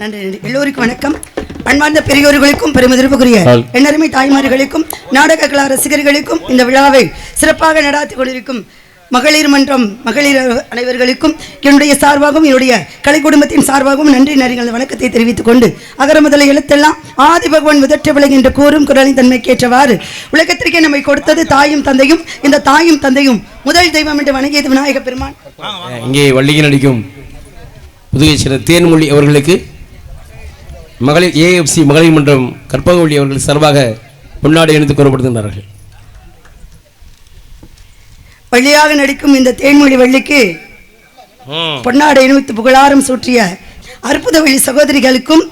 நன்றி நன்றி. எல்லோருக்கும் வணக்கம். அன்பார்ந்த பெரியோர்களுக்கும் பெருமதிப்புக்குரிய. எண்ணருமை தாய்மார்களுக்கும் நாடக கலா ரசிகர்களுக்கும் இந்த விழாவை சிறப்பாக நடாத்தி கொண்டிருக்கும் மகளிர் மன்றம் மகளிர் அனைவர்களுக்கும் என்னுடைய சார்பாகவும் என்னுடைய கலை குடும்பத்தின் சார்பாகவும் நன்றி நன்றிகள் வணக்கத்தை தெரிவித்துக் கொண்டு அகர முதல எழுத்தெல்லாம் ஆதி பகவான் முதற்ற விலகு என்று கூறும் குரலின் தன்மைக்கேற்றவாறு உலகத்திற்கே நம்மை கொடுத்தது தாயும் தந்தையும் இந்த தாயும் தந்தையும் முதல் தெய்வம் என்று வணங்கியது விநாயக பெருமான். இங்கே வள்ளிக்கு நடிக்கும் புதுகை சிற தேன்மொழி அவர்களுக்கு மகளிர் ஏஎஃப்சி மகளிர் மன்றம் கற்பகவள்ளி அவர்கள் சார்பாக பொன்னாடை இணைத்து கூறப்படுகின்றார்கள். வள்ளியாக நடிக்கும் இந்த தேன்மொழி வள்ளிக்கு பொன்னாடை அணிவித்து புகழாரம் சூற்றிய அற்புத வழி சகோதரிகளுக்கும்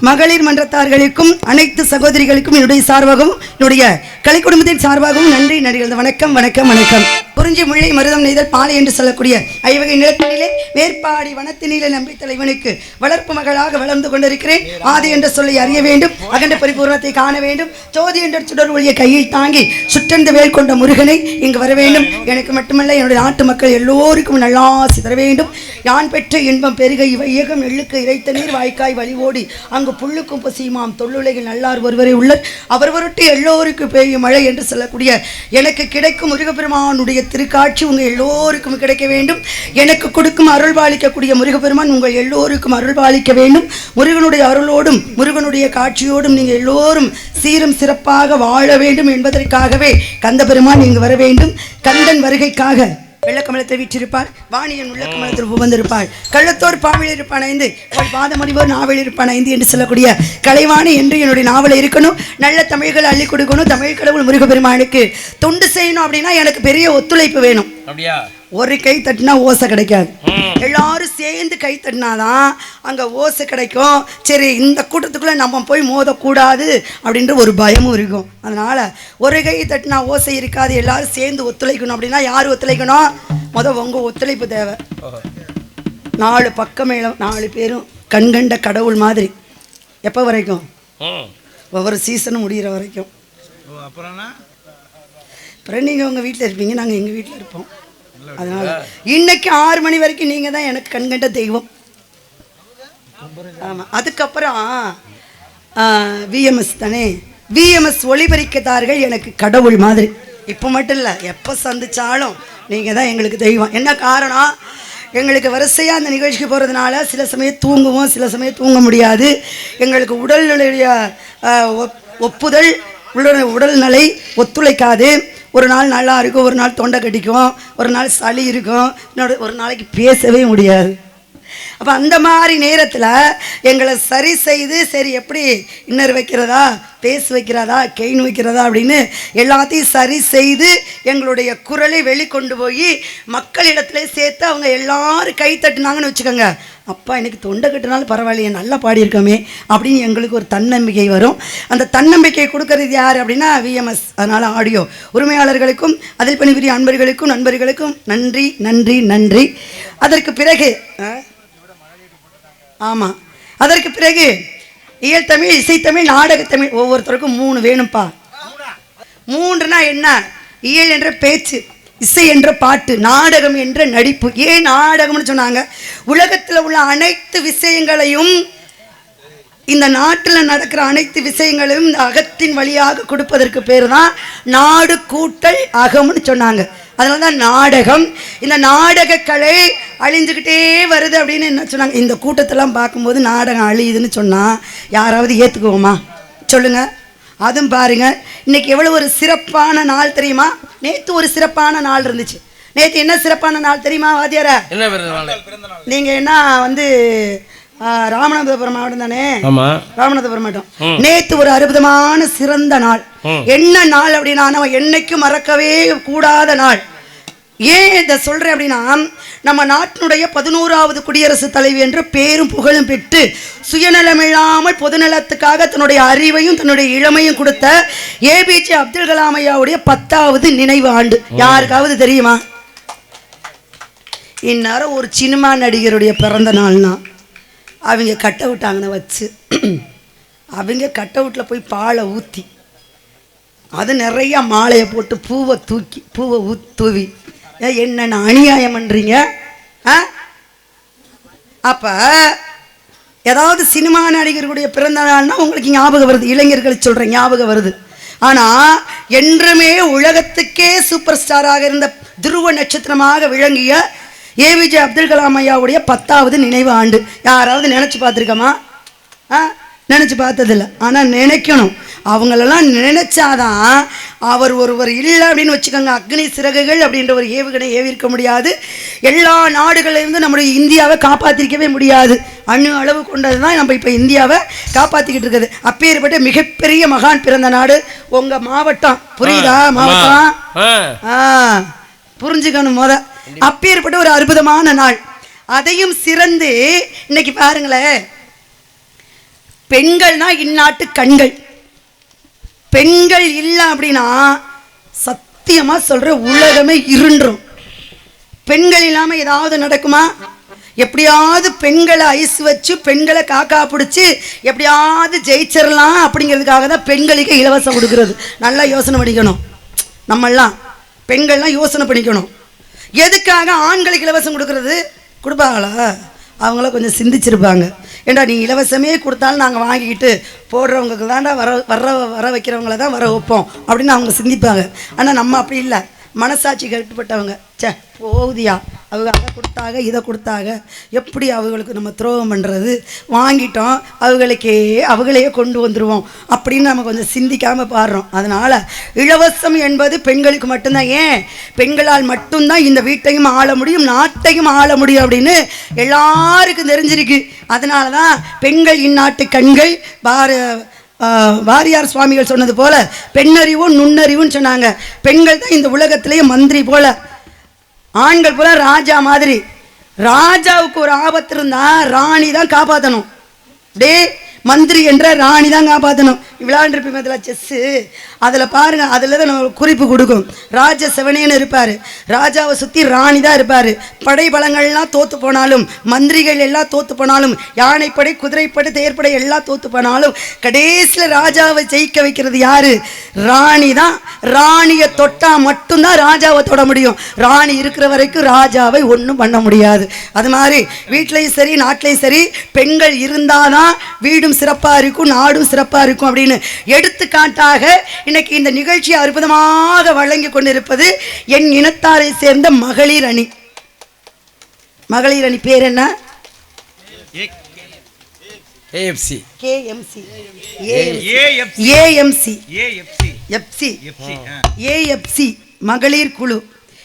மகளிர் மன்றத்தார்களுக்கும் அனைத்து சகோதரிகளுக்கும் என்னுடைய சார்பாகவும் என்னுடைய கலை குடும்பத்தின் சார்பாகவும் நன்றி நடிகர்கள். வணக்கம் வணக்கம் வணக்கம். குறிஞ்சி முல்லை மருதம் நெய்தல் பாலை என்று சொல்லக்கூடிய ஐவகை நிலத்தினிலே வேற்பாடி வனத்தினிலே நம்பி தலைவனுக்கு வளர்ப்பு மகளாக வளர்ந்து கொண்டிருக்கிறேன். ஆதி என்ற சொல்லை அறிய வேண்டும் அகண்ட பரிபூர்ணத்தை காண வேண்டும். ஜோதி என்ற சுடர் ஒளிய கையில் தாங்கி சுற்றந்து வேல் கொண்ட முருகனை இங்கு வர வேண்டும். எனக்கு மட்டுமல்ல என்னுடைய நாட்டு மக்கள் எல்லோருக்கும் நல்லாசி தர வேண்டும். யான் பெற்ற இன்பம் பெருக இவை இயகம் எள்ளுக்கு இறைத்த நீர் வாய்க்காய் வழிவோடி அங்கு அங்கு புல்லுக்கும் பசியுமாம். தொல்லுலகில் நல்லார் ஒருவரே உள்ளர். அவர் பொருட்டு எல்லோருக்கும் பெய்யும் மழை என்று சொல்லக்கூடிய எனக்கு கிடைக்கும் முருகப்பெருமானுடைய திருக்காட்சி உங்கள் எல்லோருக்கும் கிடைக்க வேண்டும். எனக்கு கொடுக்கும் அருள் பாலிக்கக்கூடிய முருகப்பெருமான் உங்கள் எல்லோருக்கும் அருள் பாலிக்க வேண்டும். முருகனுடைய அருளோடும் முருகனுடைய காட்சியோடும் நீங்கள் எல்லோரும் சீரும் சிறப்பாக வாழ வேண்டும் என்பதற்காகவே கந்த பெருமான் இங்கு வர வேண்டும். கந்தன் வருகைக்காக வெள்ளக்கமலத்தை வீற்றிருப்பார் வாணியன் உள்ளக்கமலத்தில் புகுந்திருப்பாள். கள்ளத்தோர் பாவில் இருப்பான் ஐந்து அவள் பாதமறிவோர் நாவல் இருப்பான் ஐந்து என்று சொல்லக்கூடிய கலைவாணி என்று என்னுடைய நாவலை இருக்கணும் நல்ல தமிழ்களை அள்ளி கொடுக்கணும் தமிழ் கடவுள் முருகப்பெருமானுக்கு தொண்டு செய்யணும் அப்படின்னா எனக்கு பெரிய ஒத்துழைப்பு வேணும். அப்படியா? ஒரு கை தட்டினா ஓசை கிடைக்காது. எல்லாரும் சேர்ந்து கை தட்டினாதான் அங்கே ஓசை கிடைக்கும். சரி இந்த கூட்டத்துக்குள்ளே நம்ம போய் மோதக்கூடாது அப்படின்ற ஒரு பயமும் இருக்கும். அதனால் ஒரு கை தட்டினா ஓசை இருக்காது. எல்லாரும் சேர்ந்து ஒத்துழைக்கணும். அப்படின்னா யார் ஒத்துழைக்கணும்? முத உங்கள் ஒத்துழைப்பு தேவை. நாலு பக்கம் நாலு பேரும் கண்கண்ட கடவுள் மாதிரி. எப்போ வரைக்கும்? ஒவ்வொரு சீசனும் முடிகிற வரைக்கும். அப்புறம் நீங்கள் உங்கள் வீட்டில் இருப்பீங்க. நாங்கள் எங்கள் வீட்டில் இருப்போம். அதனால் இன்னைக்கு ஆறு மணி வரைக்கும் நீங்கள் தான் எனக்கு கண்கண்ட தெய்வம். ஆமாம் அதுக்கப்புறம் விஎம்எஸ் தானே? விஎம்எஸ் ஒளிபரிக்கத்தார்கள் எனக்கு கடவுள் மாதிரி. இப்போ மட்டும் இல்லை எப்போ சந்திச்சாலும் நீங்கள் தான் எங்களுக்கு தெய்வம். என்ன காரணம்? எங்களுக்கு வரிசையாக அந்த நிகழ்ச்சிக்கு போகிறதுனால சில சமயம் தூங்குவோம் சில சமயம் தூங்க முடியாது. எங்களுக்கு உடல்நிலைய ஒப்புதல் உடல் உடல்நிலை ஒத்துழைக்காது. ஒரு நாள் நல்லா இருக்கும் ஒரு நாள் தொண்டை கட்டிக்கும் ஒரு நாள் சளி இருக்கும். இன்னொரு ஒரு நாளைக்கு பேசவே முடியாது. அப்போ அந்த மாதிரி நேரத்தில் எங்களை சரி செய்து சரி எப்படி இன்னர் வைக்கிறதா பேஸ் வைக்கிறதா கெயின் வைக்கிறதா அப்படின்னு எல்லாத்தையும் சரி செய்து எங்களுடைய குரலை வெளிக்கொண்டு போய் மக்களிடத்துல சேர்த்து அவங்க எல்லாரும் கை தட்டுனாங்கன்னு வச்சுக்கோங்க. அப்பா எனக்கு தொண்டை கட்டினாலும் பரவாயில்லையே நல்லா பாடியிருக்கோமே அப்படின்னு எங்களுக்கு ஒரு தன்னம்பிக்கை வரும். அந்த தன்னம்பிக்கை கொடுக்கறது யார் அப்படின்னா விஎம்எஸ் அதனால் ஆடியோ உரிமையாளர்களுக்கும் அதில் பணிபுரிய அன்பர்களுக்கும் நண்பர்களுக்கும் நன்றி நன்றி நன்றி. அதற்கு பிறகு ஆமாம் அதற்கு பிறகு இயல் தமிழ் இசைத்தமிழ் நாடகத்தமிழ் ஒவ்வொருத்தருக்கும் மூணு வேணும்ப்பா. மூன்றுனா என்ன? இயல் என்ற பேச்சு. இசை என்ற பாட்டு நாடகம் என்ற நடிப்பு. ஏன் நாடகம்னு சொன்னாங்க? உலகத்தில் உள்ள அனைத்து விஷயங்களையும் இந்த நாட்டில் நடக்கிற அனைத்து விஷயங்களையும் இந்த அகத்தின் வழியாக கொடுப்பதற்கு பேர் தான் நாடு கூட்டல் அகம்னு சொன்னாங்க. அதனால தான் நாடகம். இந்த நாடக கலை அழிஞ்சுக்கிட்டே வருது அப்படின்னு என்ன சொன்னாங்க? இந்த கூட்டத்தெல்லாம் பார்க்கும்போது நாடகம் அழியுதுன்னு சொன்னால் யாராவது ஏற்றுக்குவோமா சொல்லுங்கள் அதுவும் பாருங்க. இன்னைக்கு எவ்வளோ ஒரு சிறப்பான நாள் தெரியுமா? நேற்று ஒரு சிறப்பான நாள் இருந்துச்சு. நேற்று என்ன சிறப்பான நாள் தெரியுமா வாத்தியாரா? நீங்கள் என்ன வந்து ராமநாதபுரம் மாவட்டம் தானே? ராமநாதபுரம் மாவட்டம் நேத்து ஒரு அற்புதமான சிறந்த நாள். என்ன நாள் அப்படின்னா என்னைக்கும் மறக்கவே கூடாத நாள். ஏன் இதை சொல்றேன் அப்படின்னா நம்ம நாட்டினுடைய பதினோராவது குடியரசுத் தலைவி என்ற பேரும் புகழும் பெற்று சுயநலமில்லாமல் பொதுநலத்துக்காக தன்னுடைய அறிவையும் தன்னுடைய இளமையும் கொடுத்த ஏபிஜே அப்துல் கலாம் ஐயாவுடைய பத்தாவது நினைவு ஆண்டு. யாருக்காவது தெரியுமா? இந்நேரம் ஒரு சினிமா நடிகருடைய பிறந்த நாள்னா அவங்க கட் அவுட்டாங்கன்னு வச்சு அவங்க கட் அவுட்டில் போய் பாலை ஊற்றி அது நிறையா மாலையை போட்டு பூவை தூக்கி பூவை ஊ தூவி என்னென்ன அநியாயம் பண்ணுறீங்க ஆ? அப்போ ஏதாவது சினிமா நடிகர்களுடைய பிறந்த நாள்னா உங்களுக்கு ஞாபகம் வருது. இளைஞர்கள் சொல்கிறேன் ஞாபகம் வருது. ஆனால் என்றுமே உலகத்துக்கே சூப்பர் ஸ்டாராக இருந்த துருவ நட்சத்திரமாக விளங்கிய ஏவிஜே அப்துல் கலாம் ஐயாவுடைய பத்தாவது நினைவு ஆண்டு. யாராவது நினச்சி பார்த்துருக்கோமா? ஆ? நினச்சி பார்த்ததில்ல. ஆனால் நினைக்கணும். அவங்களெல்லாம் நினைச்சாதான் அவர் ஒருவர் இல்லை அப்படின்னு வச்சுக்கோங்க. அக்னி சிறகுகள் அப்படின்ற ஒரு ஏவுகணை ஏவிருக்க முடியாது. எல்லா நாடுகளிலிருந்து நம்முடைய இந்தியாவை காப்பாற்றிருக்கவே முடியாது. அணு அளவு கொண்டது தான் நம்ம இப்போ இந்தியாவை காப்பாற்றிக்கிட்டு இருக்குது. அப்பேற்பட்ட மிகப்பெரிய மகான் பிறந்த நாடு உங்கள் மாவட்டம். புரியுதா? மாவட்டம்? ஆ புரிஞ்சுக்கணும் முத. அப்பேற்பட்ட ஒரு அற்புதமான நாள். அதையும் சிறந்து இன்னைக்கு பாருங்களேன். பெண்கள்னா இந்நாட்டு கண்கள். பெண்கள் இல்லை அப்படின்னா சத்தியமா சொல்ற உலகமே இருன்றும். பெண்கள் இல்லாம ஏதாவது நடக்குமா? எப்படியாவது பெண்களை ஐஸ் வச்சு பெண்களை காக்கா பிடிச்சி எப்படியாவது ஜெயிச்சிடலாம் அப்படிங்கிறதுக்காக தான் பெண்களுக்கு இலவசம் கொடுக்கறது. நல்லா யோசனை பண்ணிக்கணும். நம்மெல்லாம் பெண்கள்லாம் யோசனை பண்ணிக்கணும். எதுக்காக ஆண்களுக்கு இலவசம் கொடுக்கறது? கொடுப்பாங்களா? அவங்கள கொஞ்சம் சிந்திச்சிருப்பாங்க. ஏண்டா நீ இலவசமே கொடுத்தாலும் நாங்கள் வாங்கிக்கிட்டு போடுறவங்களுக்கு தான்டா வர வர வர வைக்கிறவங்கள தான் வர வைப்போம் அப்படின்னு அவங்க சிந்திப்பாங்க. ஆனால் நம்ம அப்படி இல்லை. மனசாட்சி கட்டுப்பட்டவங்க. ச்சே போகுதியா? அவங்க அதை கொடுத்தாக இதை கொடுத்தாக. எப்படி அவங்களுக்கு நம்ம துரோகம் பண்ணுறது வாங்கிட்டோம் அவங்களுக்கே அவங்களையே கொண்டு வந்துடுவோம் அப்படின்னு நம்ம கொஞ்சம் சிந்திக்காமல் பாடுறோம். அதனால் இலவசம் என்பது பெண்களுக்கு மட்டும்தான். ஏன்? பெண்களால் மட்டும்தான் இந்த வீட்டையும் ஆள முடியும் நாட்டையும் ஆள முடியும் அப்படின்னு எல்லாருக்கும் தெரிஞ்சிருக்கு. அதனால தான் பெண்கள் இந்நாட்டு கண்கள் பார வாரியார் சுவாமிகள் சொன்னது போல பெண்ணறிவும் நுண்ணறிவுன்னு சொன்னாங்க. பெண்கள் தான் இந்த உலகத்திலேயே மந்திரி போல. ஆண்கள் போல ராஜா மாதிரி. ராஜாவுக்கு ஒரு ஆபத்து இருந்தா ராணி தான் காப்பாற்றணும் டே மந்திரி என்ற ராணி தான் காப்பாற்றணும் விளையாண்டுருப்பீங்க அதில் செஸ்ஸு அதில் பாருங்கள் அதில் தான் நம்ம குறிப்பு கொடுக்கும். ராஜ செவனேன்னு இருப்பார். ராஜாவை சுற்றி ராணி தான் இருப்பார். படை பலங்கள்லாம் தோற்று போனாலும் மந்திரிகள் எல்லாம் தோற்று போனாலும் யானைப்படை குதிரைப்படை தேர்ப்படை எல்லாம் தோற்று போனாலும் கடைசியில் ராஜாவை ஜெயிக்க வைக்கிறது யார்? ராணி தான். ராணியை தொட்டால் மட்டும்தான் ராஜாவை தொட முடியும். ராணி இருக்கிற வரைக்கும் ராஜாவை ஒன்றும் பண்ண முடியாது. அது மாதிரி வீட்லேயும் சரி நாட்டிலையும் சரி பெண்கள் இருந்தாதான் வீடும் சிறப்பாக இருக்கும் நாடும் சிறப்பாக இருக்கும் அப்படின்னு எடுத்துக்காட்டாக இன்னைக்கு இந்த நிகழ்ச்சியை அற்புதமாக வழங்கி கொண்டிருப்பது என் இனத்தாரை சேர்ந்த மகளிர் அணி. மகளிர் அணி பேர் என்ன? AFC KMC AF AMC AFC FC FC AFC மகளிர் குழு.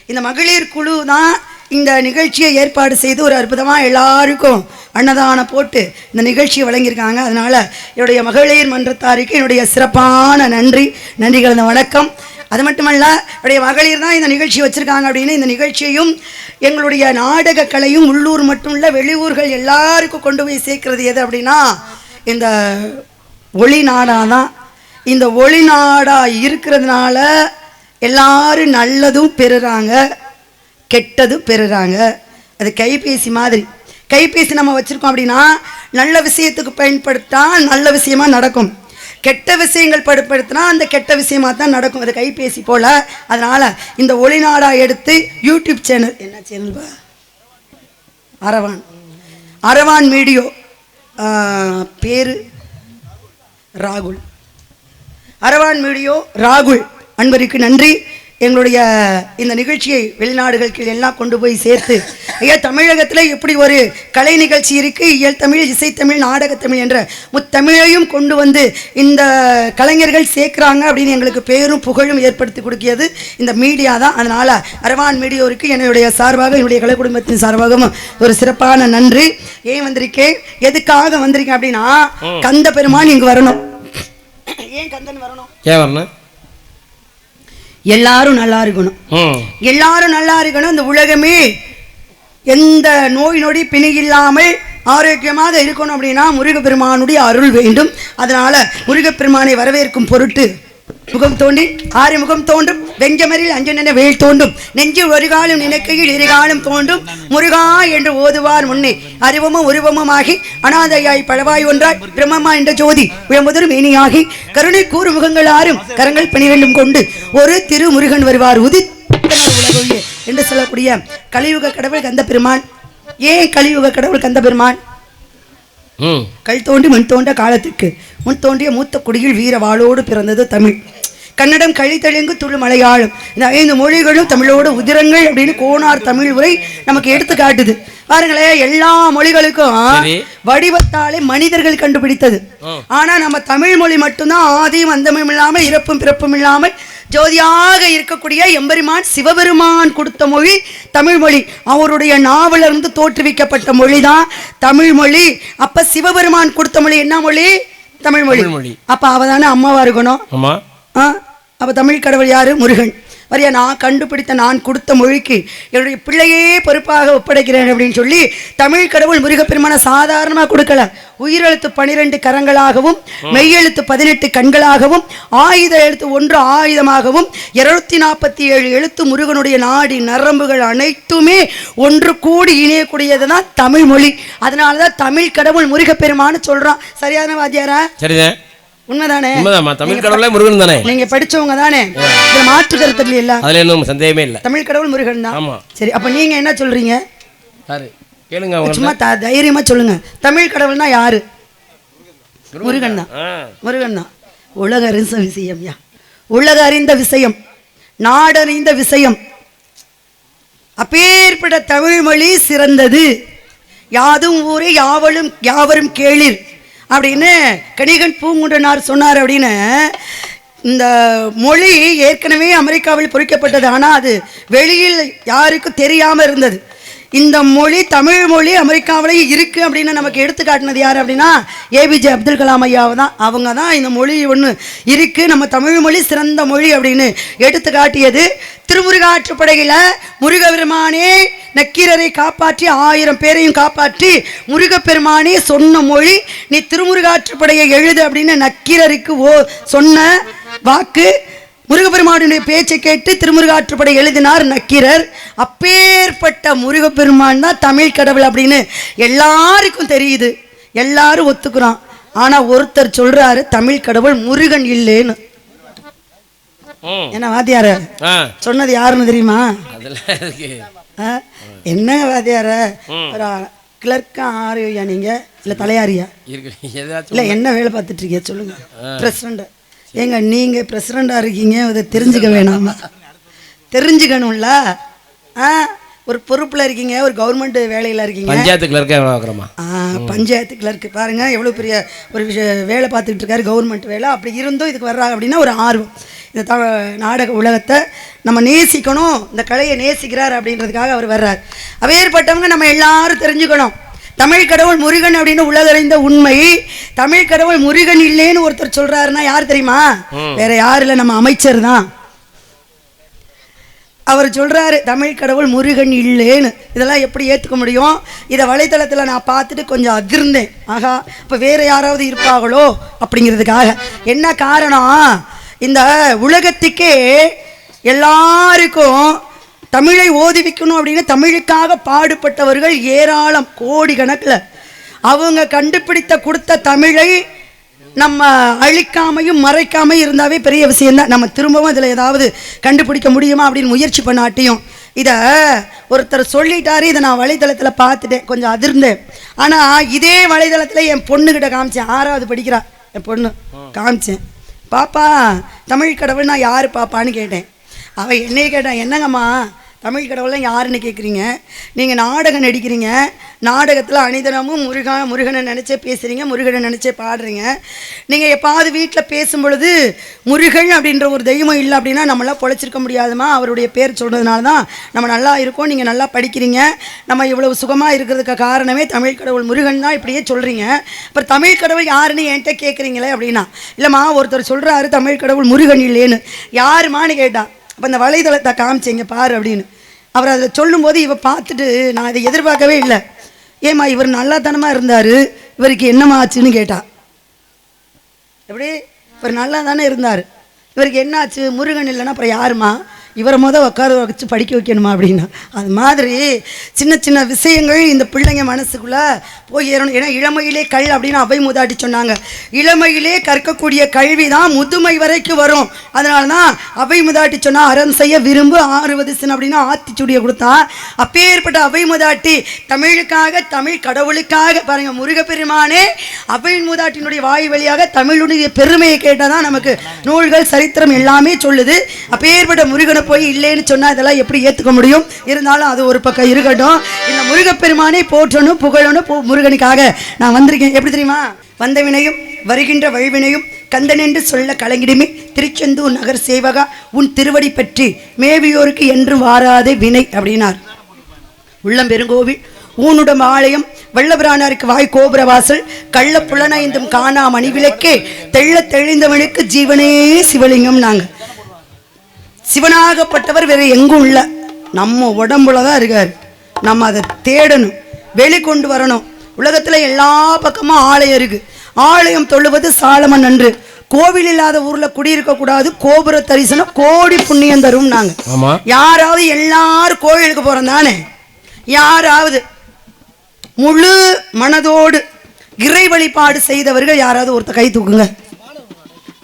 இந்த மகளிர் குழு தான் இந்த நிகழ்ச்சியை ஏற்பாடு செய்து ஒரு அற்புதமாக எல்லாருக்கும் அன்னதானம் போட்டு இந்த நிகழ்ச்சியை வழங்கியிருக்காங்க. அதனால் என்னுடைய மகளிர் மன்றத்தாருக்கு என்னுடைய சிறப்பான நன்றி நன்றி கலந்த வணக்கம். அது மட்டுமல்ல என்னுடைய மகளிர் தான் இந்த நிகழ்ச்சி வச்சுருக்காங்க அப்படின்னு இந்த நிகழ்ச்சியையும் எங்களுடைய நாடக கலையும் உள்ளூர் மட்டும் இல்லை வெளியூர்கள் எல்லாருக்கும் கொண்டு போய் சேர்க்கறது எது அப்படின்னா இந்த ஒளி நாடாக தான். இந்த ஒளி நாடாக இருக்கிறதுனால எல்லாரும் நல்லதும் பெறுறாங்க. கெட்டதும் பெறுறாங்க. அது கைபேசி மாதிரி. கைபேசி நம்ம வச்சுருக்கோம் அப்படின்னா நல்ல விஷயத்துக்கு பயன்படுத்தினா நல்ல விஷயமா நடக்கும். கெட்ட விஷயங்கள் படுப்படுத்தினா அந்த கெட்ட விஷயமாக தான் நடக்கும். அது கைபேசி போல். அதனால் இந்த ஒளிநாடாக எடுத்து யூடியூப் சேனல் என்ன சேனல்பா அரவான். அரவான் மீடியோ. பேர் ராகுல். அரவான் மீடியோ ராகுல். அன்பருக்கு நன்றி. எங்களுடைய இந்த நிகழ்ச்சியை வெளிநாடுகளுக்கு எல்லாம் கொண்டு போய் சேர்த்து ஐயா தமிழகத்தில் எப்படி ஒரு கலை நிகழ்ச்சி இருக்கு. இயல் தமிழ் இசைத்தமிழ் நாடகத்தமிழ் என்ற முத்தமிழையும் கொண்டு வந்து இந்த கலைஞர்கள் சேர்க்குறாங்க அப்படின்னு எங்களுக்கு பேரும் புகழும் ஏற்படுத்தி கொடுக்கியது இந்த மீடியா தான். அதனால் அரவான் மீடியோருக்கு என்னுடைய சார்பாக என்னுடைய கலை குடும்பத்தின் சார்பாகவும் ஒரு சிறப்பான நன்றி. ஏன் வந்திருக்கேன்? எதுக்காக வந்திருக்கேன் அப்படின்னா கந்த பெருமான் இங்கு வரணும். ஏன் கந்தன் வரணும்? ஏன் வரணும்? எல்லாரும் நல்லா இருக்கணும். எல்லாரும் நல்லா இருக்கணும். இந்த உலகமே எந்த நோய் நொடி பிணி இல்லாமல் ஆரோக்கியமாக இருக்கணும் அப்படின்னா முருகப்பெருமானுடைய அருள் வேண்டும். அதனால முருகப்பெருமானை வரவேற்கும் பொருட்டு முகம் தோண்டி ஆறு முகம் தோன்றும் வெஞ்சமரில் அஞ்சு நின வேல் தோண்டும் நெஞ்சு ஒரு காலம் நினைக்கையில் இருகாலம் தோன்றும் முருகா என்று ஓதுவார் முன்னே. அறிவமும் உருவமுமாகி அனாதையாய் பழவாய் ஒன்றாய் பிரம்மமா என்ற ஜோதி உயமுதரும் இனியாகி கருணை கூறு முகங்கள் ஆறும் கரங்கள் பனிரெண்டும் கொண்டு ஒரு திரு முருகன் வருவார் உதி உலகொழிய என்று சொல்லக்கூடிய கலியுக கடவுள் கந்த பெருமான் ஏன் கலியுக கடவுள் கந்த பெருமான் கல் தோண்டி மண் தோண்ட காலத்துக்கு. முன் தோண்டிய மூத்த குடியில் வீர வாளோடு பிறந்தது தமிழ். கன்னடம் கழித்தெழுங்கு துளு மலையாளம். இந்த ஐந்து மொழிகளும் தமிழோட உதிரங்கள் அப்படின்னு கோனார் தமிழ் உரை நமக்கு எடுத்து காட்டுது. பாருங்களேன் எல்லா மொழிகளுக்கும். வடிவத்தாலே மனிதர்கள் கண்டுபிடித்தது. ஆனா நம்ம தமிழ் மொழி மட்டும்தான் ஆதியும் அந்தமும் இல்லாமல் இறப்பும் பிறப்பும் இல்லாமல் ஜோதியாக இருக்கக்கூடிய எம்பெருமான் சிவபெருமான் கொடுத்த மொழி தமிழ் மொழி. அவருடைய நாவலிருந்து தோற்றுவிக்கப்பட்ட மொழி தான் தமிழ் மொழி. அப்ப சிவபெருமான் கொடுத்த மொழி என்ன மொழி? தமிழ் மொழி. தமிழ் மொழி. அப்ப அவ தானே அம்மாவா இருக்கணும்? ஆமா. ஆ? அப்ப தமிழ் கடவுள் யாரு? முருகன். வரியா நான் கண்டுபிடித்த நான் கொடுத்த மொழிக்கு என்னுடைய பிள்ளையே பொறுப்பாக ஒப்படைக்கிறேன் அப்படின்னு சொல்லி தமிழ் கடவுள் முருகப்பெருமான சாதாரணமா கொடுக்கல. உயிரெழுத்து பனிரெண்டு கரங்களாகவும் மெய்யெழுத்து பதினெட்டு கண்களாகவும் ஆயுத எழுத்து ஒன்று ஆயுதமாகவும் இருநூத்தி நாற்பத்தி ஏழு எழுத்து முருகனுடைய நாடி நரம்புகள் அனைத்துமே ஒன்று கூடி இணையக்கூடியது தான் தமிழ் மொழி. அதனால தான் தமிழ் கடவுள் முருகப்பெருமான்னு சொல்றான். சரியான வாத்தியாரா? சரிதான். உண்மைதானே? உண்மைதாம்மா. தமிழ் கடவுளே முருகன் தானே? நீங்க படிச்சவங்க தானே? இதுல மாற்று கருத்து இல்ல அதுல இன்னும் சந்தேகமே இல்லை. தமிழ் கடவுள் முருகன் தான். ஆமா. சரி அப்ப நீங்க என்ன சொல்றீங்க? யாரு? கேளுங்க அவங்க சும்மா த- தைரியமா சொல்லுங்க. தமிழ் கடவுள்னா யாரு? முருகன் தான். முருகன் தான். உலக அறிந்த விஷயம் யா. உலக அறிந்த விஷயம் நாடறிந்த விஷயம். அப்பேற்பட்ட தமிழ் மொழி சிறந்தது. யாதும் ஊரே யாவலும் யாவரும் கேளிர். அப்படின்னு கணிகன் பூங்குண்டனார் சொன்னார் அப்படின்னு. இந்த மொழி ஏற்கனவே அமெரிக்காவில் பொறிக்கப்பட்டது. ஆனால் அது வெளியில் யாருக்கும் தெரியாமல் இருந்தது. இந்த மொழி தமிழ் மொழி அமெரிக்காவிலேயே இருக்குது அப்படின்னு நமக்கு எடுத்து காட்டினது யார் அப்படின்னா ஏபிஜே அப்துல் கலாம் ஐயாவை தான். அவங்க தான் இந்த மொழி ஒன்று இருக்குது நம்ம தமிழ் மொழி சிறந்த மொழி அப்படின்னு எடுத்து காட்டியது திருமுருகாற்றுப்படையில் முருகபெருமானே நக்கீரரை காப்பாற்றி ஆயிரம் பேரையும் காப்பாற்றி முருகப்பெருமானே சொன்ன மொழி நீ திருமுருகாற்றுப்படையை எழுது அப்படின்னு நக்கீரருக்கு ஓ சொன்ன வாக்கு. முருகப்பெருமானுடைய பேச்சை கேட்டு திருமுருகாற்றுப்படை எழுதினார் நக்கீரர். அப்பேற்பட்ட முருகப்பெருமான் தான் தமிழ் கடவுள் அப்படின்னு எல்லாருக்கும் தெரியுது. எல்லாரும் ஒத்துக்கிறோம் ஆனா ஒருத்தர் சொல்றாரு தமிழ் கடவுள் முருகன் இல்லைன்னு. என்ன வாத்தியார? சொன்னது யாருன்னு தெரியுமா? என்னங்க வாத்தியார? கிளர்க்கா ஆரியா நீங்க? இல்ல தலையாரியா? இல்ல என்ன வேலை பார்த்துட்டு இருக்கீங்க? சொல்லுங்க. பிரசிடண்ட் ஏங்க நீங்க பிரசிடண்டா இருக்கீங்க அதை தெரிஞ்சுக்க வேணாமா? தெரிஞ்சுக்கணும்ல? ஆ ஒரு பொறுப்புல இருக்கீங்க ஒரு கவர்மெண்ட் வேலையில இருக்கீங்க. பஞ்சாயத்து கிளர்க்கே பஞ்சாயத்து கிளர்க்கு பாருங்க எவ்வளோ பெரிய ஒரு விஷய வேலை பார்த்துக்கிட்டு இருக்காரு கவர்மெண்ட் வேலை. அப்படி இருந்தும் இதுக்கு வர்றாங்க அப்படின்னா ஒரு ஆர்வம். இந்த த நாடக உலகத்தை நம்ம நேசிக்கணும் இந்த கலையை நேசிக்கிறார் அப்படின்றதுக்காக அவர் வர்றார். அவையேற்பட்டவங்க நம்ம எல்லாரும் தெரிஞ்சுக்கணும். தமிழ் கடவுள் முருகன் அப்படின்னு உலகறிந்த உண்மை. தமிழ் கடவுள் முருகன் இல்லைன்னு ஒருத்தர் சொல்றாருன்னா யார் தெரியுமா? வேற யாரும் இல்லை நம்ம அமைச்சர் தான். அவர் சொல்றாரு தமிழ் கடவுள் முருகன் இல்லைன்னு. இதெல்லாம் எப்படி ஏற்றுக்க முடியும்? இதை வலைத்தளத்தில் நான் பார்த்துட்டு கொஞ்சம் அதிர்ந்தேன். ஆகா இப்போ வேற யாராவது இருப்பாங்களோ அப்படிங்கிறதுக்காக. என்ன காரணம்? இந்த உலகத்துக்கே எல்லாருக்கும் தமிழை ஓதுவிக்கணும் அப்படின்னு தமிழுக்காக பாடுபட்டவர்கள் ஏராளம் கோடி கணக்கில் அவங்க கண்டுபிடித்த கொடுத்த தமிழை நம்ம அழிக்காமையும் மறைக்காமையும் இருந்தாவே பெரிய விஷயம்தான். நம்ம திரும்பவும் இதில் ஏதாவது கண்டுபிடிக்க முடியுமா அப்படின்னு முயற்சி பண்ணாட்டியும் இதை ஒருத்தர் சொல்லிட்டாரு இதை நான் வலைதளத்தில் பார்த்துட்டேன் கொஞ்சம் அதிர்ந்தேன். ஆனால் இதே வலைதளத்தில் என் பொண்ணுக்கிட்ட காமிச்சேன். ஆறாவது படிக்கிறா என் பொண்ணு. காமிச்சேன். பாப்பா தமிழ் கடவுள் நான் யார் பாப்பான்னு கேட்டேன். அவள் என்னையே கேட்டான் என்னங்கம்மா தமிழ் கடவுள்லாம் யாருன்னு கேட்குறீங்க நீங்கள் நாடகம் நடிக்கிறீங்க. நாடகத்தில் அனிதனமும் முருகன் முருகனை நினச்சே பேசுகிறீங்க முருகனை நினச்சே பாடுறீங்க. நீங்கள் எப்பாவது வீட்டில் பேசும் பொழுது முருகன் அப்படின்ற ஒரு தெய்வம் இல்லை அப்படின்னா நம்மளாம் பொழைச்சிருக்க முடியாதுமா அவருடைய பேர் சொல்கிறதுனால தான் நம்ம நல்லா இருக்கோம் நீங்கள் நல்லா படிக்கிறீங்க. நம்ம இவ்வளவு சுகமாக இருக்கிறதுக்கு காரணமே தமிழ் கடவுள் முருகன் தான் இப்படியே சொல்கிறீங்க அப்புறம் தமிழ் கடவுள் யாருன்னு என்கிட்ட கேட்குறீங்களே அப்படின்னா இல்லைம்மா ஒருத்தர் சொல்கிறாரு தமிழ் கடவுள் முருகன் இல்லைன்னு. யாருமான்னு கேட்டான் அப்போ அந்த வலைதளத்தை காமிச்சீங்க பாரு அப்படின்னு. அவர் அதில் சொல்லும்போது இவ பார்த்துட்டு நான் இதை எதிர்பார்க்கவே இல்லை. ஏம்மா இவர் நல்லாத்தனமாக இருந்தார். இவருக்கு என்னம்மா ஆச்சுன்னு கேட்டா. எப்படி? இவர் நல்லா தானே இருந்தார். இவருக்கு என்ன ஆச்சு? முருகன் இல்லைன்னா அப்புறம் யாருமா இவரை மொதல் உட்கார வச்சு படிக்க வைக்கணுமா அப்படின்னா? அது மாதிரி சின்ன சின்ன விஷயங்கள் இந்த பிள்ளைங்க மனசுக்குள்ளே போய் ஏறணும் ஏன்னா இளமையிலே கல் அப்படின்னு அவை முதாட்டி சொன்னாங்க. இளமையிலே கற்கக்கூடிய கல்வி தான் முதுமை வரைக்கும் வரும். அதனால தான் அவை முதாட்டி சொன்னால் அறம் செய்ய விரும்பு ஆறுவது சின் அப்படின்னு ஆத்திச்சுடியை கொடுத்தா அப்பேற்பட்ட அவை முதாட்டி தமிழுக்காக தமிழ் கடவுளுக்காக பாருங்கள் முருகப்பெருமானே அவை முதாட்டினுடைய வாய் வழியாக தமிழுடைய பெருமையை கேட்டால் தான் நமக்கு நூல்கள் சரித்திரம் எல்லாமே சொல்லுது. அப்பேற்பட்ட முருகனை போய் இல்லைன்னு சொன்னால் இதெல்லாம் எப்படி ஏற்றுக்க முடியும்? இருந்தாலும் அது ஒரு பக்கம் இருக்கட்டும். இந்த முருகப்பெருமானை போற்றணும் புகழணும் பு- முருகனுக்காக நான் வந்திருக்கேன். எப்படி தெரியுமா? வந்த வினையும் வருகின்ற வழிவினையும் கந்தன் என்று சொல்ல கலங்கிடுமே. திருச்செந்தூர் நகர் சேவகா உன் திருவடி பற்றி மேவியோருக்கு என்று வாராதே வினை அப்படின்னார். உள்ளம் பெருங்கோவில் ஊனுடம் ஆலயம் வல்லபிரானாருக்கு வாய் கோபுரவாசல் கள்ள புலனைந்தும் காணாமணி மணிவிளக்கே தெள்ள தெளிந்தவனுக்கு ஜீவனே சிவலிங்கம் நாங்கள் சிவனாகப்பட்டவர் வேற எங்கும் இல்ல. நம்ம உடம்புல தான் இருக்கார். நம்ம அதை தேடணும். வெளிக்கொண்டு வரணும். உலகத்துல எல்லா பக்கமும் ஆலயம் இருக்கு. ஆலயம் தொழுவது சாலமன் நன்று கோவில் இல்லாத ஊர்ல குடியிருக்க கூடாது. கோபுர தரிசனம் கோடி புண்ணியம் தரும் நாங்க. யாராவது எல்லாரும் கோயிலுக்கு போறோம் தானே? யாராவது முழு மனதோடு இறை வழிபாடு செய்தவர்கள் யாராவது ஒருத்த கை தூக்குங்க.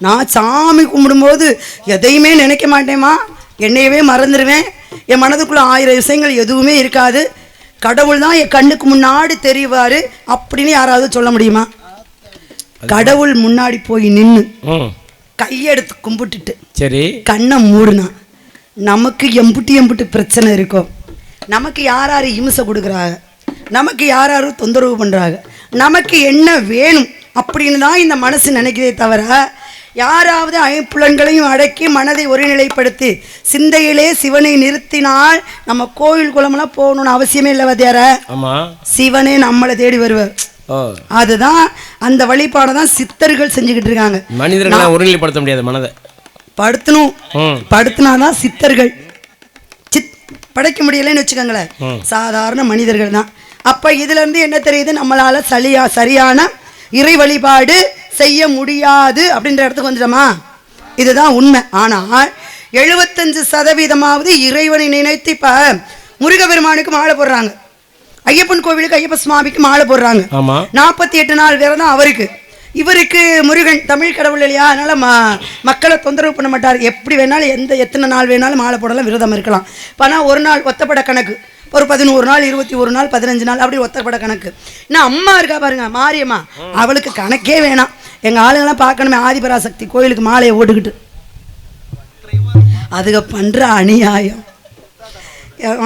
நான் சாமி கும்பிடும்போது எதையுமே நினைக்க மாட்டேம்மா. என்னையவே மறந்துடுவேன் என் மனதுக்குள்ள ஆயிரம் விஷயங்கள் எதுவுமே இருக்காது. கடவுள் தான் என் கண்ணுக்கு முன்னாடி தெரிவாரு. அப்படின்னு யாராவது சொல்ல முடியுமா? கடவுள் முன்னாடி போய் நின்று கையெடுத்து கும்பிட்டுட்டு சரி. கண்ணை மூடுனா நமக்கு எம்புட்டு எம்புட்டு பிரச்சனை இருக்கும் நமக்கு யார் யார் இம்சை கொடுக்குறாங்க நமக்கு யார் யார் தொந்தரவு பண்ணுறாங்க நமக்கு என்ன வேணும்? அப்படின்னு தான் இந்த மனசு நினைக்கிறதே தவிர யாராவது ஐம்புலன்களையும் அடக்கி மனதை ஒருநிலைப்படுத்தி சிந்தையிலே சிவனை நிறுத்தினால் நம்ம கோயில் குளமெல்லாம் போகணும்னு அவசியமே இல்லை வாத்தியார. ஆமா. சிவனே நம்மளை தேடி வருவார். அதுதான் அந்த வழிபாடை தான் சித்தர்கள் செஞ்சுக்கிட்டு இருக்காங்க. மனிதர்களை ஒருநிலைப்படுத்த முடியாது மனதை. படுத்தணும். படுத்தினாதான் சித்தர்கள். சித் படைக்க முடியலைன்னு வச்சுக்கோங்களேன். சாதாரண மனிதர்கள் தான். அப்ப இதுல இருந்து என்ன தெரியுது? நம்மளால சரியா சரியான இறை வழிபாடு செய்ய முடியாது அப்படின்ற இடத்துக்கு வந்துட்டோமா? இதுதான் உண்மை. ஆனால் எழுபத்தஞ்சு சதவீதமாவது இறைவனை நினைத்து இப்ப முருகபெருமானுக்கு மாலை போடுறாங்க. ஐயப்பன் கோவிலுக்கு ஐயப்ப சுவாமிக்கு மாலை போடுறாங்க. நாற்பத்தி எட்டு நாள் விரதம் அவருக்கு. இவருக்கு முருகன் தமிழ் கடவுள் இல்லையா? அதனால ம மக்களை தொந்தரவு பண்ண மாட்டார். எப்படி வேணாலும் எந்த எத்தனை நாள் வேணாலும் மாலை போடலாம் விரதம் இருக்கலாம். ஆனால் ஒரு நாள் ஒத்தப்பட கணக்கு. ஒரு பதினோரு நாள் இருபத்தி ஒரு நாள் பதினஞ்சு நாள் அப்படி ஒத்தப்பட கணக்கு. இன்னும் அம்மா இருக்கா பாருங்க மாரியம்மா. அவளுக்கு கணக்கே வேணாம். எங்கள் ஆளுங்கெல்லாம் பார்க்கணுமே ஆதிபராசக்தி கோயிலுக்கு மாலையை ஓட்டுக்கிட்டு. அதுக பண்ணுற அநியாயம்.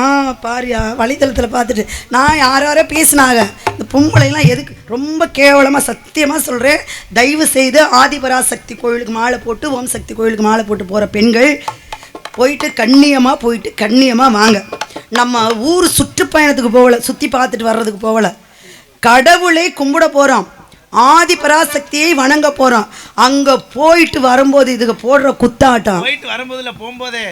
ஆ பாரியா வலைத்தளத்தில் பார்த்துட்டு நான் யார் யாரோ பேசினாங்க. இந்த பொம்பளைலாம் எதுக்கு ரொம்ப கேவலமாக சத்தியமாக சொல்கிறேன் தயவு செய்து ஆதிபராசக்தி கோயிலுக்கு மாலை போட்டு ஓம் சக்தி கோயிலுக்கு மாலை போட்டு போகிற பெண்கள் போயிட்டு கண்ணியமாக போயிட்டு கண்ணியமாக வாங்க. நம்ம ஊர் சுற்றுப்பயணத்துக்கு போகலை சுற்றி பார்த்துட்டு வர்றதுக்கு போகல. கடவுளை கும்பிட போகிறோம் ஆதி பராசக்தியை வணங்க போகிறோம் அங்கே போயிட்டு வரும்போது இதுக்கு போடுற குத்தாட்டம்.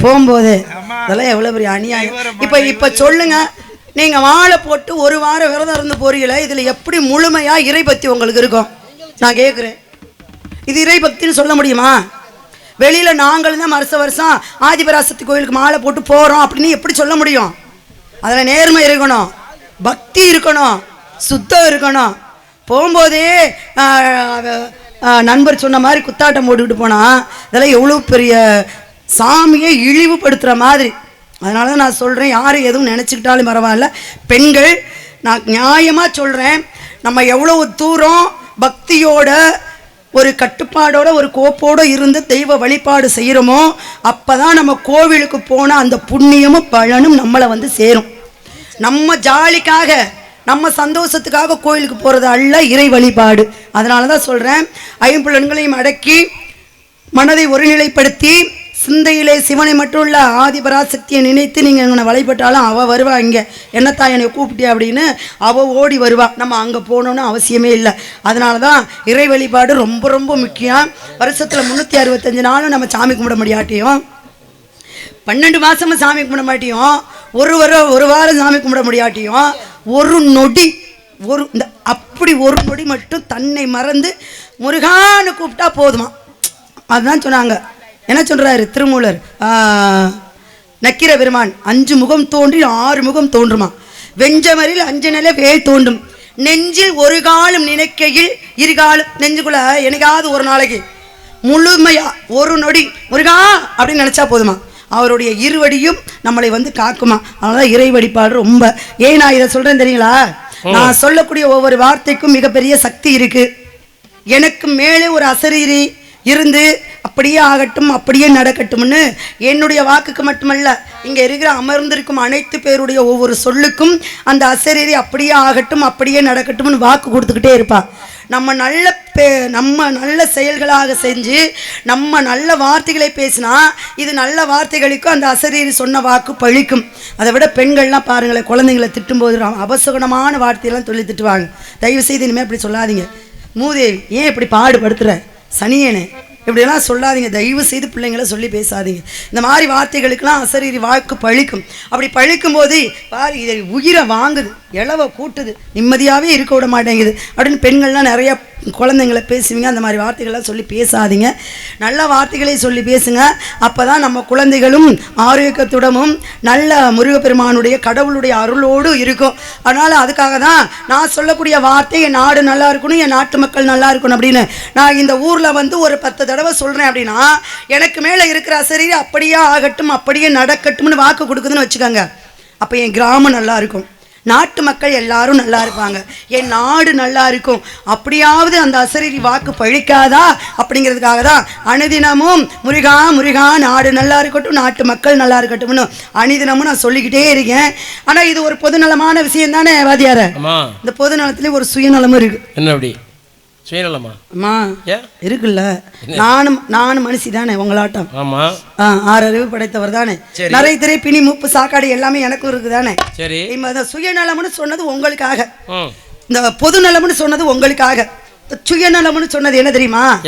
போகும்போதே. அதெல்லாம் எவ்வளவு பெரிய அநியாயம். இப்ப இப்ப சொல்லுங்க. நீங்க மாலை போட்டு ஒரு வாரம் விரதம் இருந்து போறீங்களே இதுல எப்படி முழுமையா இறைபக்தி உங்களுக்கு இருக்கும்? நான் கேக்குறேன். இது இறைபக்தின்னு சொல்ல முடியுமா? வெளியில நாங்களும் தான் வருஷ வருஷம் ஆதிபராசக்தி கோயிலுக்கு மாலை போட்டு போறோம் அப்படின்னு எப்படி சொல்ல முடியும்? அதுல நேர்மை இருக்கணும். பக்தி இருக்கணும். சுத்தம் இருக்கணும். போகும்போதே நண்பர் சொன்ன மாதிரி குத்தாட்டம் போட்டுக்கிட்டு போனால் இதெல்லாம் எவ்வளோ பெரிய சாமியை இழிவுபடுத்துகிற மாதிரி. அதனால தான் நான் சொல்கிறேன் யாரும் எதுவும் நினச்சிக்கிட்டாலும் பரவாயில்ல. பெண்கள் நான் நியாயமாக சொல்கிறேன் நம்ம எவ்வளோ தூரம் பக்தியோட ஒரு கட்டுப்பாடோட ஒரு கோப்போடு இருந்து தெய்வ வழிபாடு செய்கிறோமோ அப்போ தான் நம்ம கோவிலுக்கு போன அந்த புண்ணியமும் பலனும் நம்மளை வந்து சேரும். நம்ம ஜாலிக்காக நம்ம சந்தோஷத்துக்காக கோயிலுக்கு போகிறது அல்ல இறை வழிபாடு. அதனால தான் சொல்கிறேன் ஐம்புலன்களையும் அடக்கி மனதை ஒருநிலைப்படுத்தி சிந்தையிலே சிவனை மட்டும் இல்லை ஆதிபராசக்தியை நினைத்து நீங்கள் எங்களை வழிபட்டாலும் அவள் வருவா இங்கே. என்னத்தா என்னை கூப்பிட்டியா? அப்படின்னு அவள் ஓடி வருவா. நம்ம அங்கே போகணுன்னு அவசியமே இல்லை. அதனால தான் இறை வழிபாடு ரொம்ப ரொம்ப முக்கியம். வருஷத்தில் முந்நூற்றி அறுபத்தஞ்சு நாளும் நம்ம சாமி கும்பிட முடியாட்டியும் பன்னெண்டு மாதமும் சாமி கும்பிட மாட்டியும் ஒரு வாரம் ஒரு வாரம் சாமி கும்பிட முடியாட்டியும் ஒரு நொடி ஒரு இந்த அப்படி ஒரு நொடி மட்டும் தன்னை மறந்து முருகான்னு கூப்பிட்டா போதுமா? அதுதான் சொன்னாங்க. என்ன சொல்கிறாரு திருமூலர்? நக்கிர பெருமான் அஞ்சு முகம் தோன்றி ஆறு முகம் தோன்றுமா? வெஞ்சமரில் அஞ்சு நிலை வேல் தோன்றும். நெஞ்சில் ஒரு காலம் நினைக்கையில் இருகாலம் நெஞ்சுக்குள்ள எனக்காவது ஒரு நாளைக்கு முழுமையா ஒரு நொடி முருகா அப்படின்னு நினைச்சா போதுமா? அவருடைய இருவடியும் நம்மளை வந்து காக்குமா? அதனால இறை வழிபாடு ரொம்ப. ஏன் நான் இதை சொல்றேன் தெரியுங்களா? நான் சொல்லக்கூடிய ஒவ்வொரு வார்த்தைக்கும் மிகப்பெரிய சக்தி இருக்கு. எனக்கு மேலே ஒரு அசரீரி இருந்து அப்படியே ஆகட்டும் அப்படியே நடக்கட்டும்னு என்னுடைய வாக்குக்கு மட்டுமல்ல இங்கே இருக்கிற அமர்ந்திருக்கும் அனைத்து பேருடைய ஒவ்வொரு சொல்லுக்கும் அந்த அசரீரி அப்படியே ஆகட்டும் அப்படியே நடக்கட்டும்னு வாக்கு கொடுத்துக்கிட்டே இருப்பாள் நம்ம நல்ல பே நம்ம நல்ல செயல்களாக செஞ்சு நம்ம நல்ல வார்த்தைகளை பேசினா இது நல்ல வார்த்தைகளுக்கும் அந்த அசரீரி சொன்ன வாக்கு பழிக்கும். அதை விட பெண்கள்லாம் பாருங்களேன் குழந்தைங்களை திட்டும்போது அபசகுணமான வார்த்தையெல்லாம் சொல்லி திட்டுவாங்க. தயவு செய்து இனிமேல் இப்படி சொல்லாதீங்க. மூதேவி ஏன் இப்படி பாடுபடுத்துகிற சனியனே இப்படியெல்லாம் சொல்லாதீங்க. தயவு செய்து பிள்ளைங்களை சொல்லி பேசாதீங்க. இந்த மாதிரி வார்த்தைகளுக்கெல்லாம் அசரீரி வாக்கு பழிக்கும். அப்படி பழிக்கும் போது பாரு இதை உயிரை வாங்குது இளவை கூட்டுது. நிம்மதியாகவே இருக்க விட மாட்டேங்குது. அப்படின்னு பெண்கள்லாம் நிறைய குழந்தைங்களை பேசுவீங்க அந்த மாதிரி வார்த்தைகள்லாம் சொல்லி பேசாதீங்க. நல்ல வார்த்தைகளை சொல்லி பேசுங்க. அப்போ தான் நம்ம குழந்தைகளும் ஆரோக்கியத்துடனும் நல்ல முருகப்பெருமானுடைய கடவுளுடைய அருளோடு இருக்கும். அதனால் அதுக்காக தான் நான் சொல்லக்கூடிய வார்த்தை என் நாடு நல்லா இருக்கணும் என் நாட்டு மக்கள் நல்லா இருக்கணும் அப்படின்னு. நான் இந்த ஊரில் வந்து ஒரு பத்து தடவை சொல்கிறேன் அப்படின்னா எனக்கு மேலே இருக்கிற அசரீரி அப்படியே ஆகட்டும் அப்படியே நடக்கட்டும்னு வாக்கு கொடுக்குதுன்னு வச்சுக்கோங்க. அப்போ என் கிராமம் நல்லா இருக்கும். நாட்டு மக்கள் எல்லாரும் நல்லா இருப்பாங்க. என் நாடு நல்லா இருக்கும். அப்படியாவது அந்த அசரீரி வாக்கு பழிக்காதா? அப்படிங்கிறதுக்காக தான் அனுதினமும் முருகா முருகா நாடு நல்லா இருக்கட்டும் நாட்டு மக்கள் நல்லா இருக்கட்டும்னு அனுதினமும் நான் சொல்லிக்கிட்டே இருக்கேன். ஆனால் இது ஒரு பொதுநலமான விஷயம் தானே வாதியார இந்த பொதுநலத்துலேயும் ஒரு சுயநலமும் இருக்கு. என்ன அப்படி? சுயநலமா? அம்மா இருக்குல்ல. நானும் நானும் மனுஷி தானே உங்களாட்டம். ஆமா. ஆ, ஆறறிவு படைத்தவர் தானே. நிறைய திரை பிணி மூப்பு சாக்காடு எல்லாமே எனக்கும் இருக்குதானே? சரி. இப்ப சுயநலம்னு சொன்னது உங்களுக்காக. இந்த பொது நலம்னு சொன்னது உங்களுக்காக. சுயநலம்னு சொன்னது என்ன தெரியுமா?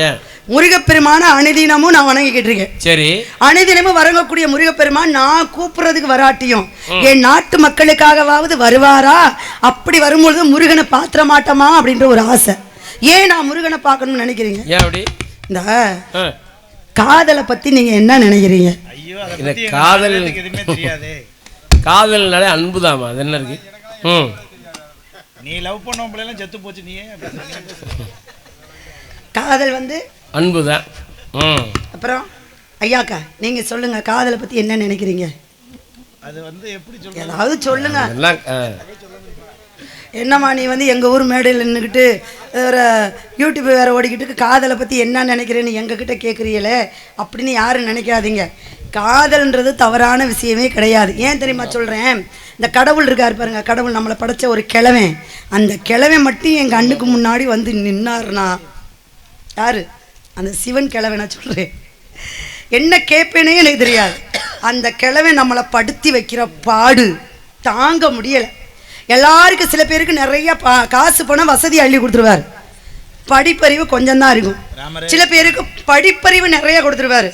முருகப்பெருமான அனுதினமும் நான் வணங்கிக்கிட்டு இருக்கேன். சரி. அனுதினமும் வரங்கக்கூடிய முருகப்பெருமான் நான் கூப்பிடுறதுக்கு வராட்டியும் என் நாட்டு மக்களுக்காகவாவது வருவாரா? அப்படி வரும்பொழுது முருகனை பாத்திர மாட்டோமா அப்படின்ற ஒரு ஆசை. ஏன் நான் முருகனை பார்க்கணும்னு நினைக்கிறீங்க? ஏன் அப்படி? இந்த. காதலை பத்தி நீங்க என்ன நினைக்கிறீங்க? ஐயோ காதல் ஆளுங்களுக்கு எதுவுமே தெரியாது. காதல்னாலே அன்புதாம்மா அது என்ன இருக்கு? ம். நீ லவ் பண்ணவங்கள எல்லாம் செத்து போச்சு சொன்னீங்க. காதல் வந்து அன்புதான் ம். அப்புறம் ஐயாக்கா நீங்க சொல்லுங்க காதலை பத்தி என்ன நினைக்கிறீங்க? அது வந்து எப்படி சொல்றது? ஏதாவது சொல்லுங்க. என்னம்மா நீ வந்து எங்கள் ஊர் மேடையில் நின்றுக்கிட்டு வேறு யூடியூப் வேறு ஓடிக்கிட்டு காதலை பற்றி என்ன நினைக்கிறேன்னு எங்ககிட்ட கேட்குறீங்களே அப்படின்னு யாரும் நினைக்காதீங்க. காதல்ன்றது தவறான விஷயமே கிடையாது. ஏன் தெரியுமா சொல்கிறேன் இந்த கடவுள் இருக்கார் பாருங்க. கடவுள் நம்மளை படைச்ச ஒரு கிழவன் அந்த கிழவன் மட்டும் எங்கள் அண்ணுக்கு முன்னாடி வந்து நின்னார்னா யாரு? அந்த சிவன் கிழவன் நான் சொல்கிறேன் என்ன கேட்பேனே எனக்கு தெரியாது. அந்த கிழவன் நம்மளை படுத்தி வைக்கிற பாடு தாங்க முடியலை. எல்லாருக்கும் சில பேருக்கு நிறைய பா காசு பணம் வசதி அள்ளி கொடுத்துருவார். படிப்பறிவு கொஞ்சம் தான் இருக்கும். சில பேருக்கு படிப்பறிவு நிறைய கொடுத்துருவாரு.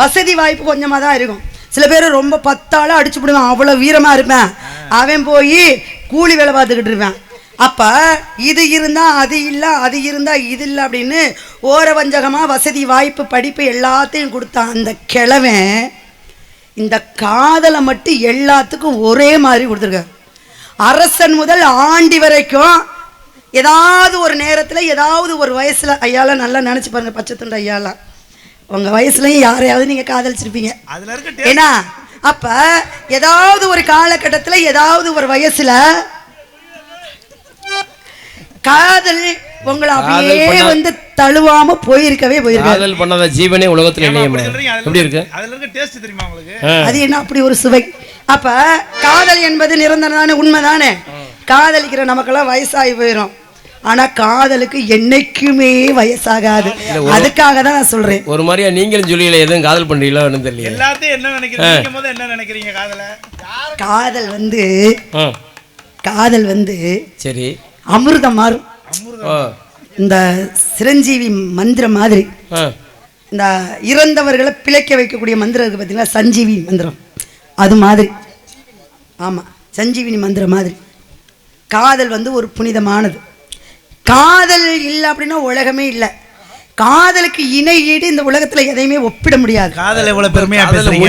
வசதி வாய்ப்பு கொஞ்சமாக தான் இருக்கும். சில பேர் ரொம்ப பத்தாள அடிச்சு விடுவான் அவ்வளோ வீரமாக இருப்பேன். அவன் போய் கூலி வேலை பார்த்துக்கிட்டு இருப்பேன். அப்போ இது இருந்தால் அது இல்லை அது இருந்தால் இது இல்லை அப்படின்னு ஓர வஞ்சகமாக வசதி வாய்ப்பு படிப்பு எல்லாத்தையும் கொடுத்தான் அந்த கிழவன் இந்த காதலை மட்டும் எல்லாத்துக்கும் ஒரே மாதிரி கொடுத்துருக்காரு. அரசன் முதல் ஆண்டி வரைக்கும் ஏதாவது ஒரு நேரத்தில் ஏதாவது ஒரு வயசில் ஐயாலாம் நல்லா நினச்சி பாருங்க பச்சை துண்டு ஐயாலாம் உங்கள் வயசுலையும் யாரையாவது நீங்கள் காதலிச்சிருப்பீங்க. ஏன்னா அப்ப ஏதாவது ஒரு காலகட்டத்துல ஏதாவது ஒரு வயசுல காதல் உங்களை அப்படியே வந்து தழுவாம போயிருக்கவே போயிருக்காது. காதல் பண்ணாத ஜீவனே உலகத்துல? அதுல எப்படி இருக்கு இருக்க- அதுல இருக்க டேஸ்ட் தெரியுமா உங்களுக்கு? ஆ. அது என்ன அப்படி ஒரு சுவை? அப்ப காதல் என்பது நிரந்தரமான உண்மைதானே? காதலிக்கிற நமக்கெல்லாம் வயசாகி போயிடும் ஆனா காதலுக்கு என்னைக்குமே வயசாகாது. அதுக்காக தான் நான் சொல்றேன். ஒரு மாதிரியா நீங்களும் சொல்லியில எதுவும் காதல் பண்றீங்களோ ஒன்றும் தெரியல. எல்லாத்தையும் என்ன நினைக்கிறீங்க? நீங்க முதல்ல என்ன நினைக்கிறீங்க காதல? காதல் வந்து காதல் வந்து சரி. அமிர்தம் மாறும். இந்த சிரஞ்சீவி மந்திரம் மாதிரி இந்த இறந்தவர்களை பிழைக்க வைக்கக்கூடிய மந்திரம் இருக்கு பார்த்தீங்களா சஞ்சீவி மந்திரம். அது மாதிரி. ஆமாம் சஞ்சீவினி மந்திரம் மாதிரி. காதல் வந்து ஒரு புனிதமானது. காதல் இல்லை அப்படின்னா உலகமே இல்லை. காதலுக்கு இணை ஈடு இந்த உலகத்துல எதையுமே ஒப்பிட முடியாது. காதல் எவ்வளவு பெருமையா பேசுறீங்க?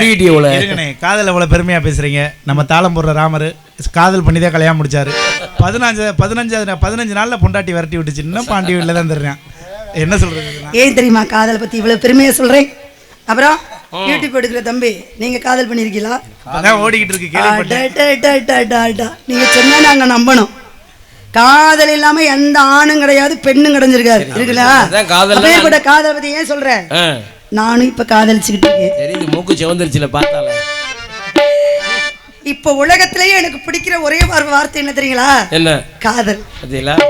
காதல் எவ்வளவு பெருமையா பேசுறீங்க? நம்ம தாளம் போடுற ராமர் காதல் பண்ணி தான் கல்யாணம் முடிச்சாரு. பதினஞ்சு பதினஞ்சு பதினஞ்சு நாள்ல பொண்டாட்டி விரட்டி விட்டுச்சு. இன்னும் பாண்டி வீட்டில் தான் தர்றேன் என்ன சொல்றது? ஏன் தெரியுமா காதலை பத்தி இவ்வளவு பெருமையா சொல்றேன்? அப்புறம் யூடியூப் எடுக்கிற தம்பி நீங்க காதல் பண்ணிருக்கீங்களா? அதான் ஓடிக்கிட்டு இருக்கு. நீங்க சொன்னா நாங்க நம்பணும். காதல் இல்லாம எந்த ஆணும் கிடையாது பெண்ணும் கிடைஞ்சிருக்காரு இருக்குல்ல? அப்பேற்பட்ட காதலை பத்தி ஏன் சொல்றேன் நானும் இப்ப காதலிச்சுக்கிட்டு இருக்கேன். மூக்கு சிவந்துருச்சுல பார்த்தால. இப்ப உலகத்திலேயே எனக்கு பிடிக்கிற ஒரே வார்- வார்த்தை என்ன தெரியுங்களா? என்ன? காதல்.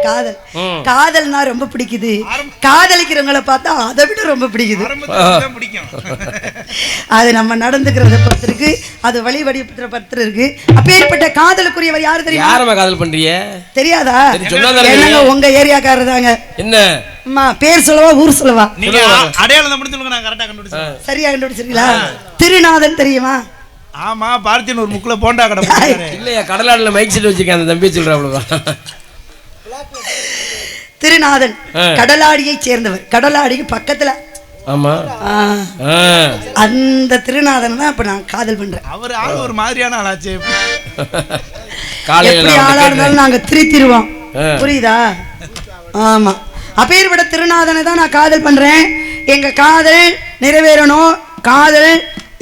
காதல். காதல்னா ரொம்ப பிடிக்குது. காதலிக்கிறவங்கள பார்த்தா அதை விட ரொம்ப பிடிக்குது. அது நம்ம நடந்துக்கிறத இருக்கு. அது வழி வடிவத்தை பொறுத்து இருக்கு. அப்பேற்பட்ட காதலுக்குரியவர் யாரு தெரியுமா? யாரம்மா காதல் பண்றீங்க? தெரியாதா? என்னங்க உங்க ஏரியாக்காரர் தாங்க? என்ன? அம்மா பேர் சொல்லவா ஊர் சொல்லவா? நீங்க அடையாளம் மட்டும் சொல்லுங்க நான் கரெக்டா கண்டுபிடிச்சேன் சரியா கண்டுபிடிச்சிருக்கீங்களா? திருநாதன் தெரியுமா? ஆமா பார்த்தின் ஒரு முக்குல போண்டா கடை. இல்லையா கடலாடுல மைக் செட் வச்சிருக்கேன் அந்த தம்பி சொல்ற அவ்வளவுதான். திருநாதன். கடலாடியை சேர்ந்தவர். கடலாடிக்கு பக்கத்துல. ஆமா. அந்த திருநாதன் தான் இப்ப நான் காதல் பண்றேன். அவர் ஆள் ஒரு மாதிரியான ஆளாச்சு. காலையில எப்படி ஆளா இருந்தாலும் நாங்க திருத்திருவோம். புரியுதா? ஆமா. அப்பேற்பட்ட திருநாதனை தான் நான் காதல் பண்றேன். எங்க காதல் நிறைவேறணும். காதல்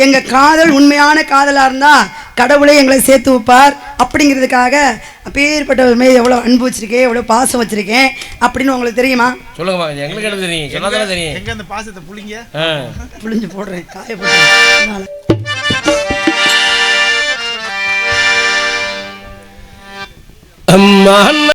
எங்க காதல் உண்மையான காதலா இருந்தா கடவுளே எங்களை சேர்த்து வைப்பார். அப்படிங்கிறதுக்காக அப்பேற்பட்ட மீது எவ்வளவு அன்பு வச்சிருக்கேன் எவ்வளவு பாசம் வச்சிருக்கேன் அப்படின்னு உங்களுக்கு தெரியுமா? சொல்லுங்கம்மா எங்களுக்கு என்ன தெரியும்? தெரியும். எங்க அந்த பாசத்தை புளிங்க. புளிஞ்சு போடுறேன் காய போடுறேன் அம்மா